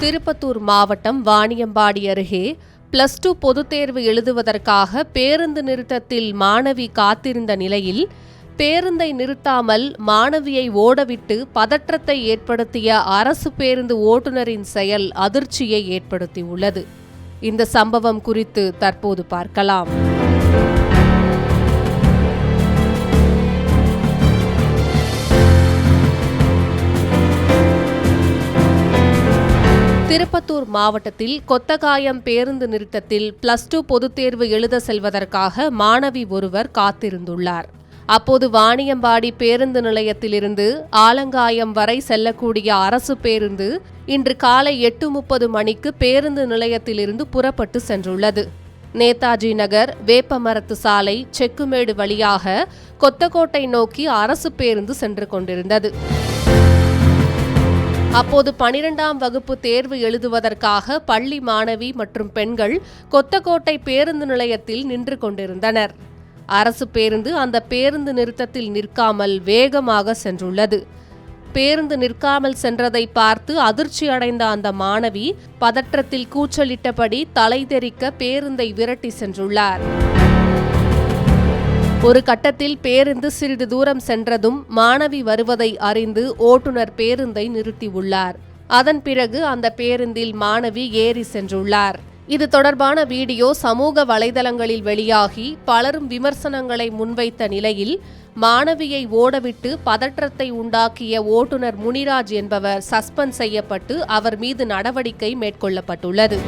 திருப்பத்தூர் மாவட்டம் வாணியம்பாடி அருகே plus two பொதுத் தேர்வு எழுதுவதற்காக பேருந்து நிறுத்தத்தில் மாணவி காத்திருந்த நிலையில் பேருந்தை நிறுத்தாமல் மாணவியை ஓடவிட்டு பதற்றத்தை ஏற்படுத்திய அரசு பேருந்து ஓட்டுநரின் செயல் அதிர்ச்சியை ஏற்படுத்தியுள்ளது. இந்த சம்பவம் குறித்து தற்போது பார்க்கலாம். திருப்பத்தூர் மாவட்டத்தில் கொத்தகாயம் பேருந்து நிறுத்தத்தில் பிளஸ் டூ பொதுத் தேர்வு எழுத செல்வதற்காக மாணவி ஒருவர் காத்திருந்துள்ளார். அப்போது வாணியம்பாடி பேருந்து நிலையத்திலிருந்து ஆலங்காயம் வரை செல்லக்கூடிய அரசு பேருந்து இன்று காலை எட்டு முப்பது மணிக்கு பேருந்து நிலையத்திலிருந்து புறப்பட்டு சென்றுள்ளது. நேதாஜி நகர் வேப்பமரத்து சாலை செக்குமேடு வழியாக கொத்தக்கோட்டை நோக்கி அரசு பேருந்து சென்று கொண்டிருந்தது. அப்போது பனிரெண்டாம் வகுப்பு தேர்வு எழுதுவதற்காக பள்ளி மாணவி மற்றும் பெண்கள் கொத்தக்கோட்டை பேருந்து நிலையத்தில் நின்று கொண்டிருந்தனர். அரசு பேருந்து அந்த பேருந்து நிறுத்தத்தில் நிற்காமல் வேகமாக சென்றுள்ளது. பேருந்து நிற்காமல் சென்றதை பார்த்து அதிர்ச்சி அடைந்த அந்த மாணவி பதற்றத்தில் கூச்சலிட்டபடி தலை தெறிக்க பேருந்தை விரட்டி சென்றுள்ளார். ஒரு கட்டத்தில் பேருந்து சிறிது தூரம் சென்றதும் மாணவி வருவதை அறிந்து ஓட்டுநர் பேருந்தை நிறுத்தியுள்ளார். அதன் பிறகு அந்த பேருந்தில் மாணவி ஏறி சென்றுள்ளார். இது தொடர்பான வீடியோ சமூக வலைதளங்களில் வெளியாகி பலரும் விமர்சனங்களை முன்வைத்த நிலையில் மாணவியை ஓடவிட்டு பதற்றத்தை உண்டாக்கிய ஓட்டுநர் முனிராஜ் என்பவர் சஸ்பெண்ட் செய்யப்பட்டு அவர் மீது நடவடிக்கை மேற்கொள்ளப்பட்டுள்ளது.